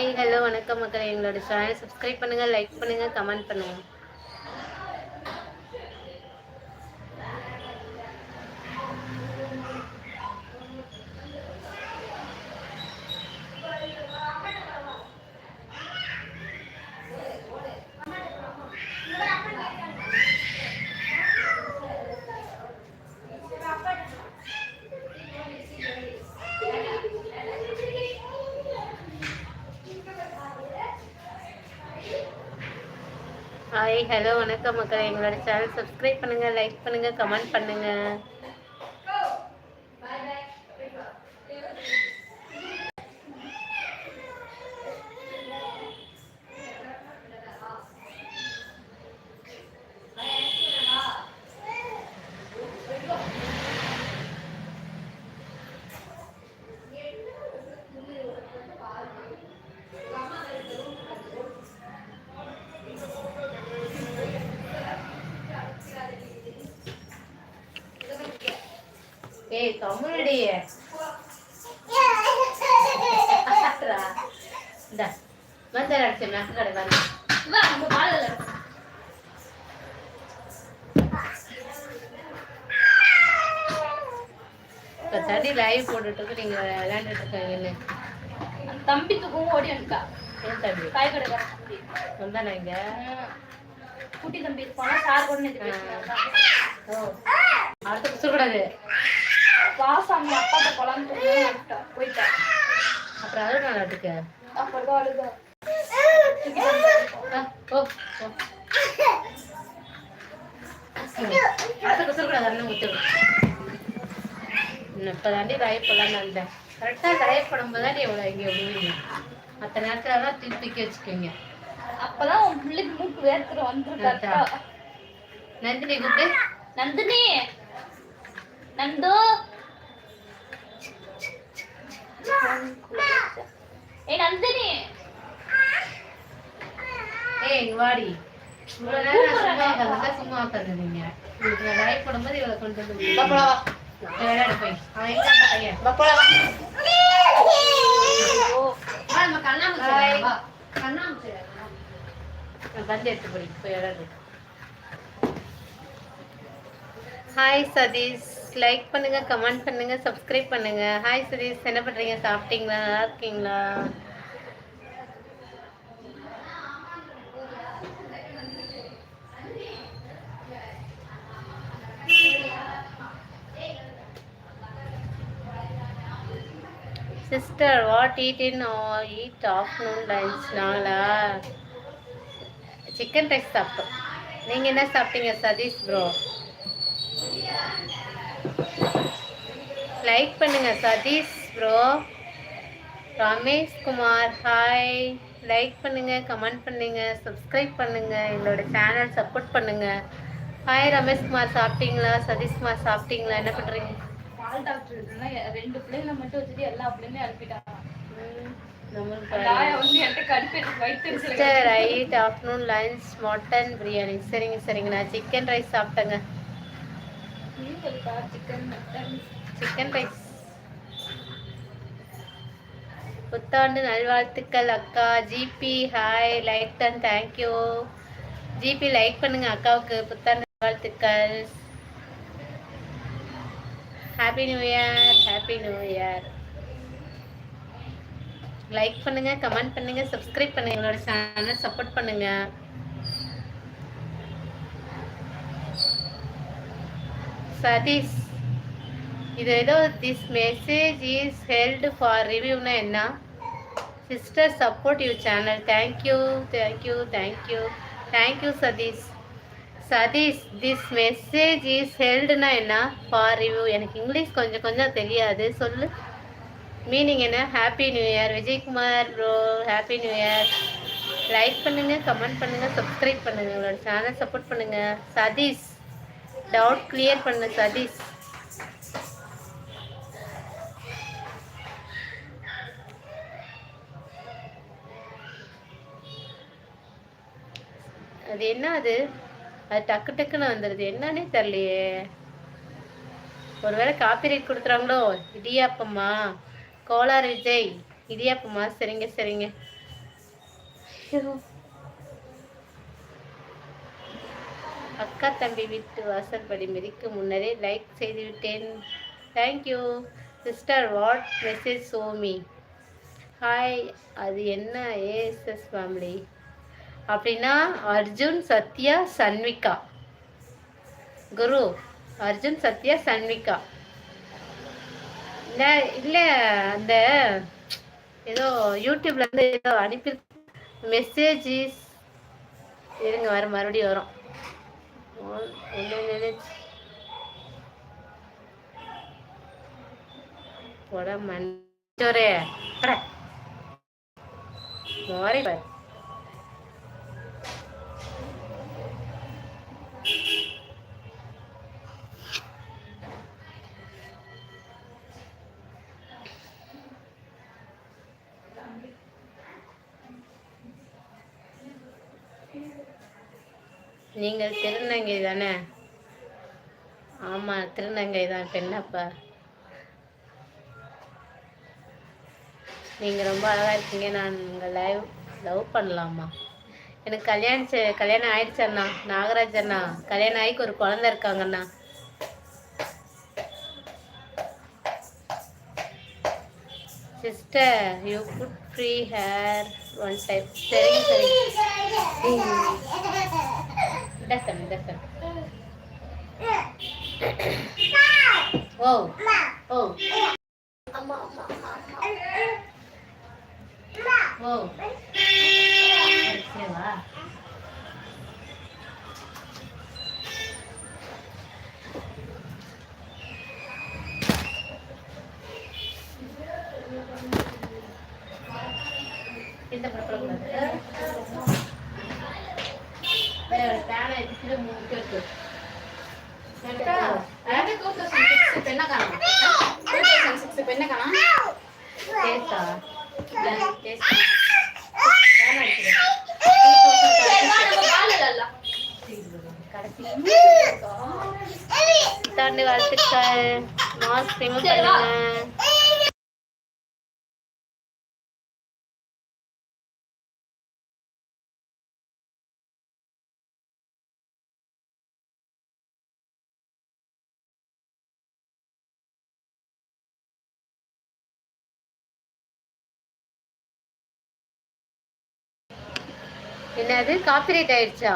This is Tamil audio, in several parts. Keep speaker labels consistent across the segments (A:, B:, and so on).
A: ஹாய் ஹலோ வணக்கம் மக்கள். எங்களோட சேனல் சப்ஸ்கிரைப் பண்ணுங்க லைக் பண்ணுங்கள் கமெண்ட் பண்ணுங்கள் ஹாய் ஹலோ வணக்கம் மக்கள். எங்களோட சேனல் சப்ஸ்கிரைப் பண்ணுங்கள் லைக் பண்ணுங்கள் கமெண்ட் பண்ணுங்கள் ஏய் தமிழடி இந்த வந்து அடிச்சு மெக்க கடை வந்து இப்போ தடி லைவ் போட்டுட்டு நீங்க விளையாண்டுட்டு இருக்காங்கன்னு
B: தம்பி தூக்கம் ஓடி வந்துட்டா.
A: ஏன் தம்பி?
B: காய் கடைக்கார தம்பி.
A: வந்தானே இங்க?
B: குட்டி தம்பி போனா சார் கூட நேத்து பேசினாங்க
A: குசக்கூடாது
B: வாசாமி அப்பாட்ட குழம்பு வந்துட்டா போயிட்டா
A: அப்புறம் அது நாட்டுக்கு
B: அப்புறம் அழுதா
A: ஓ ஓ அடுத்து குசக்கூடாது அண்ணன் முத்து இப்போ தாண்டி லைவ் போடலான்னு வந்தேன். கரெக்டாக லைவ் போடும்போது தான் எவ்வளோ இங்கே விழுவீங்க மற்ற நேரத்தில் தான் தூக்கி தூக்கி வச்சுக்கோங்க.
B: அப்பதான் உன் பிள்ளைக்கு மூக்கு வேர்த்துட்டு வந்துருக்கா
A: நந்தினி கூப்பிட்டு
B: நந்தினி! நந்து! ஏய் நந்தினி.
A: ஏய் வாடி. நேரம் சும்மா சும்மா கொண்டு வந்து விளையாட போய் அவன் எங்க அந்த பையன்?
B: ஓ.
A: வா, நம்ம கண்ணாமூச்சி விளையாடலாம், வா. கண்ணாமூச்சி விளையாடலாம். நான் பந்து எடுத்து போய் போய் விளையாடு. ஹாய் சதீஷ். லைக் பண்ணுங்க கமெண்ட் பண்ணுங்க சப்ஸ்கிரைப் பண்ணுங்க. ஹாய் சதீஷ் என்ன பண்றீங்க? சாப்பிட்டீங்களா? நல்லா இருக்கீங்களா? Sister what eat in eat afternoon lunch நாங்களா சிக்கன் ரைஸ் சாப்பிட்டோம். நீங்கள் என்ன சாப்பிட்டீங்க சதீஷ் ப்ரோ லைக் பண்ணுங்க Sathish bro Ramesh Kumar hi like பண்ணுங்க கமெண்ட் பண்ணுங்க சப்ஸ்கிரைப் பண்ணுங்க எங்களோட சேனல் சப்போர்ட் பண்ணுங்க. ஹாய் ரமேஷ் குமார் சாப்பிட்டீங்களா? சதீஷ் குமார் சாப்பிட்டீங்களா? என்ன பண்ணுறீங்க
B: பால் டாக்டர் இருக்குன்னா ரெண்டு பிள்ளைங்களை மட்டும் வச்சுட்டு எல்லா பிள்ளைங்களும் அனுப்பிட்டாங்க.
A: Sister right afternoon lunch mutton biryani சரிங்க சரிங்க. நான் சிக்கன் ரைஸ் சாப்பிட்டேங்க.
B: சிக்கன் மட்டன்
A: சிக்கன் ரைஸ் புத்தாண்டு நல்வாழ்த்துக்கள் அக்கா. GB hi like done thank you GB like பண்ணுங்க அக்காவுக்கு. புத்தாண்டு நல்வாழ்த்துக்கள். Happy new year happy new year like பண்ணுங்க கமெண்ட் பண்ணுங்க சப்ஸ்கிரைப் பண்ணுங்க. எங்களோட சேனல் சப்போர்ட் பண்ணுங்க. சதீஷ் இது ஏதோ this message is held for ரிவ்யூனா என்ன? Sister support you channel thank you thank you thank you thank you Sathish Sathish this message is ஹெல்டுனா என்ன? ஃபார் ரிவ்யூ எனக்கு இங்கிலீஷ் கொஞ்சம் கொஞ்சம் தெரியாது. சொல்லு. மீனிங் என்ன? Happy new year Vijayakumar bro happy new year like பண்ணுங்கள் கமெண்ட் பண்ணுங்கள் சப்ஸ்கிரைப் பண்ணுங்கள் உங்களோட சேனல் சப்போர்ட் பண்ணுங்கள் சதீஷ் டவுட் கிளியர் பண்ணு சதீஷ். அது என்ன அது? அது டக்கு டக்குன்னு வந்துடுது என்னன்னே தெரியலையே. ஒருவேளை காப்பிரைட் கொடுத்துறாங்களோ இடியாப்பம்மா கோலார் விஜய். இடியாப்பம்மா சரிங்க சரிங்க. அக்கா தம்பி வீட்டு வாசல்படி மிதிக்கு முன்னரே லைக் செய்துவிட்டேன். Thank you sister what message Somi hi அது என்ன ஏஎஸ்எஸ் ஃபேமிலி அப்படின்னா அர்ஜுன் சத்யா சன்விகா. குரு அர்ஜுன் சத்யா சன்விகா. இல்லை இல்லை அந்த ஏதோ யூடியூப்லேருந்து ஏதோ அனுப்பி மெசேஜ் இருங்க வர மறுபடியும் வரும். என்ன நினைச்சு போட மஞ்சோரே போட மோரை பாரு நீங்கள் திருநங்கை தானே? ஆமாம் திருநங்கை தான் பெண்ணப்பா. நீங்கள் ரொம்ப அழகாக இருக்கீங்க. நான் உங்கள் லைவ் லவ் பண்ணலாமா? எனக்கு கல்யாணம் கல்யாணம் ஆயிடுச்சு அண்ணா. நாகராஜ் அண்ணா கல்யாணம் ஆகிக்கு ஒரு குழந்தை இருக்காங்கண்ணா sister you put free hair one time சரிங்க சரிங்க. dasar, dasar. Oh. Oh. Kita berpelukan. எடுத்துட்டு மூக்கு இருக்கு
B: அக்கா, எனக்கு 2006 இப்ப என்ன காணோம்? 2006 இப்ப என்ன காணோம்?
A: டேஸ்டா டேஸ்ட் பேனை எடுத்துட்டு
B: சரி, வா, நம்ம பால் விளையாடலாம்.
A: கடைசி புத்தாண்டு வாழ்த்துக்கள் மாஸ்க் ரிமூவ். பண்ணுங்க என்னது காப்பிரைட் ஆயிடுச்சா?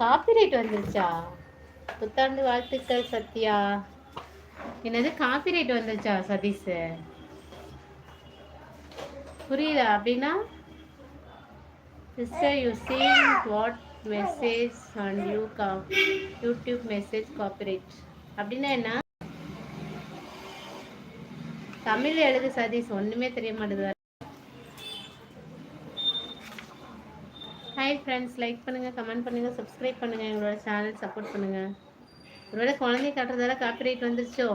A: காப்பிரைட் வந்துருச்சா? புத்தாண்டு வாழ்த்துக்கள் சத்யா. என்னது காப்பிரைட் வந்துருச்சா சதீஷ்? புரியல அப்படின்னா sister you seen what message on you கா யூடியூப் மெசேஜ் காப்பிரைட் அப்படின்னா என்ன? தமிழ் எழுது சதீஷ். ஒன்றுமே தெரிய மாட்டேது ஹாய் ஃப்ரெண்ட்ஸ் லைக் பண்ணுங்கள் கமெண்ட் பண்ணுங்கள் சப்ஸ்கிரைப் பண்ணுங்க எங்களோட சேனல் சப்போர்ட் பண்ணுங்கள் ஒருவேளை குழந்தை காட்டுறதால காப்பிரைட் வந்துருச்சோ?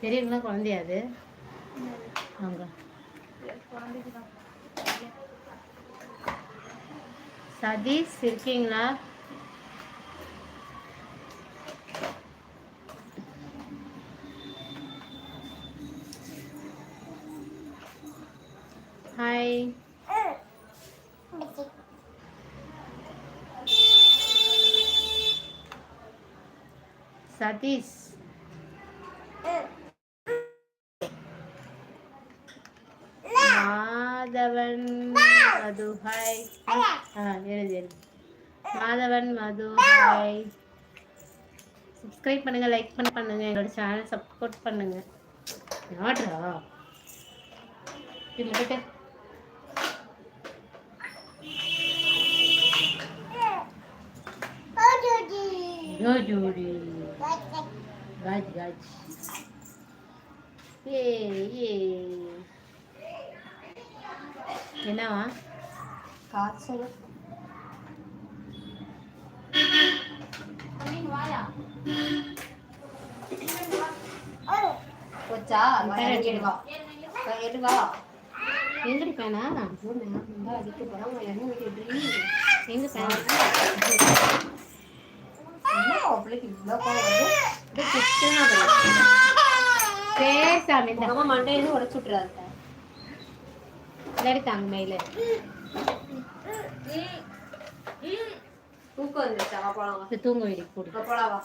A: பெரியவங்களா குழந்தையாது அவங்க. சதீஷ் இருக்கீங்களா ஹாய் சதீஷ். மாதவன் மது ஹாய் ஆ எழுது மாதவன் மது சப்ஸ்கிரைப் பண்ணுங்க லைக் பண்ண பண்ணுங்க. எங்களோட சேனல் சப்போர்ட் பண்ணுங்க. நாட்ரா இது மட்டும் ஜோடி காஜ் காஜ். ஏ ஏ. என்னவா
C: வாயா போச்சா? வா, இறங்கி எடு வா. வா, எடு வா.
A: எங்கடி பேனா?
C: அதுக்கு படம்
A: எங்க பேனா?
C: என்ன பிள்ளைக்கு இவ்வளோ கோவம் வருது
A: பேசாம இந்த
C: அம்மா மண்டையில உடச்சு விட்டுறாரு
A: இல்லாடி தாங்க மேல.
C: தூக்கம் வந்துருச்சா
A: தூங்க வேடி கூடி
C: வா, போலாம் வா